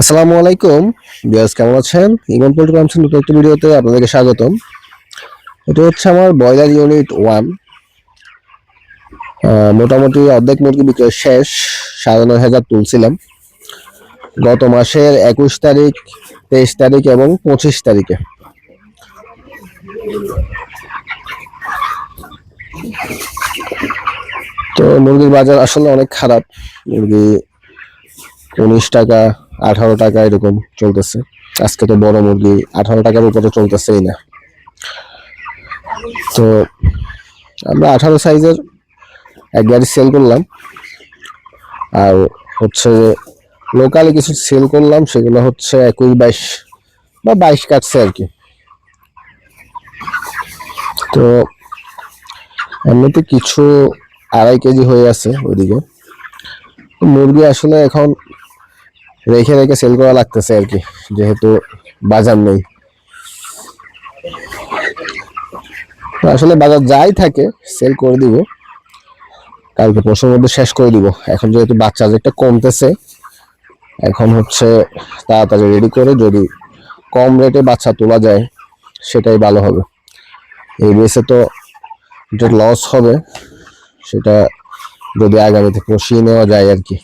আসসালামু আলাইকুম। বিয়াস কেমন আছেন? ইমন পোল্ট্রি ফার্মসের নতুন একটি ভিডিওতে আপনাদেরকে স্বাগতম। এটা হচ্ছে আমার ব্রয়লার ইউনিট ওয়ান। মোটামুটি অর্ধেক মুরগি বিক্রয় শেষ। সাড়ে নয় হাজার তুলছিলাম। গত মাসের একুশ তারিখ, তেইশ তারিখ এবং পঁচিশ তারিখে। তো মুরগির বাজার আসলে অনেক খারাপ। মুরগি উনিশ টাকা আঠারো টাকা এরকম চলতেছে। আজকে তো বড় মুরগি, আঠারো টাকার উপরে চলতেছেই না। তো আমরা আঠারো সাইজের এক গাড়ি সেল করলাম। আর হচ্ছে লোকালি কিছু সেল করলাম, সেগুলো হচ্ছে একুশ বাইশ বা বাইশ কাটছে আর কি। তো এমনিতে কিছু আড়াই কেজি হয়ে আছে ওইদিকে। মুরগি আসলে এখন রেখে রেখে সেল করা লাগতেছে আর কি, যেহেতু বাজার নেই। আসলে বাজার যাই থাকে সেল করে দিব। কালকে পরশুর মধ্যে শেষ করে দিব। এখন যেহেতু বাচ্চা যেটা কমতেছে, এখন হচ্ছে তাড়াতাড়ি রেডি করে যদি কম রেটে বাচ্চা তোলা যায়, সেটাই ভালো হবে। এই বেসে তো যে লস হবে, সেটা যদি আগামীতে পুষিয়ে নেওয়া যায় আর কি।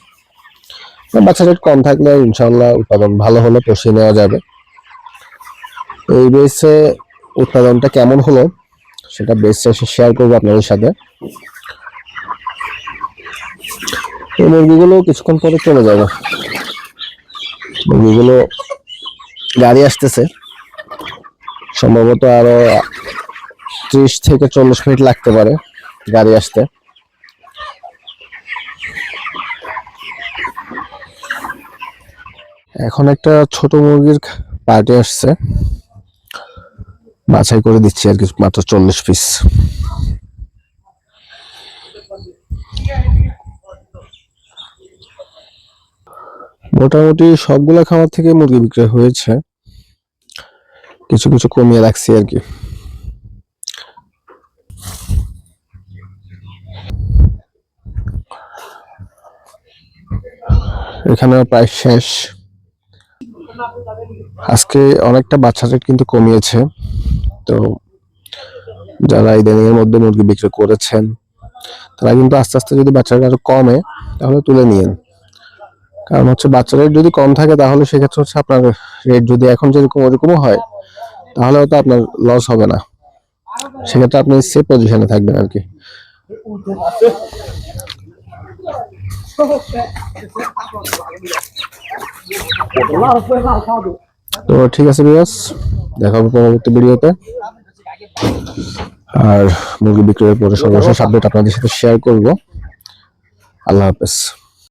বাচ্চা রেট কম থাকলে ইনশাল্লাহ উৎপাদন ভালো হলে পুষিয়ে নেওয়া যাবে। এই বেসে উৎপাদনটা কেমন হলো সেটা বেস শেয়ার করব আপনাদের সাথে। এই মুরগিগুলো কিছুক্ষণ পরে চলে যাবে। মুরগিগুলো গাড়ি আসতেছে। সম্ভবত আরও ত্রিশ থেকে চল্লিশ মিনিট লাগতে পারে গাড়ি আসতে। এখন একটা ছোট মুরগির পার্টি আসছে। বাছাই করে দিচ্ছি আর কি, মাত্র চল্লিশ পিস মোটামুটি সবগুলা খাবার থেকে মুরগি বিক্রয় হয়েছে। কিছু কিছু কমিয়ে রাখছি আর কি। এখানে প্রায় শেষ। আজকে অনেকটা বাচ্চা রেট কিন্তু কমিয়েছে। তো যারা ইদানিং এর মধ্যে মুরগি বিক্রি করেছেন, তারা কিন্তু আস্তে আস্তে যদি বাচ্চা রেট আরও কমে, তাহলে তুলে নিয়েন। কারণ হচ্ছে বাচ্চা রেট যদি কম থাকে, তাহলে সেক্ষেত্রে হচ্ছে আপনার রেট যদি এখন যেরকম ওরকমও হয় তাহলে হয়তো আপনার লস হবে না। সেক্ষেত্রে আপনি সেফ পজিশনে থাকবেন আর কি। তো ঠিক আছে বিয়াস দেখা হবে পরবর্তী ভিডিওতে। আর মুরগি বিক্রয়ের পরে সর্বশেষ আপডেট আপনাদের সাথে শেয়ার করব। আল্লাহ হাফেজ।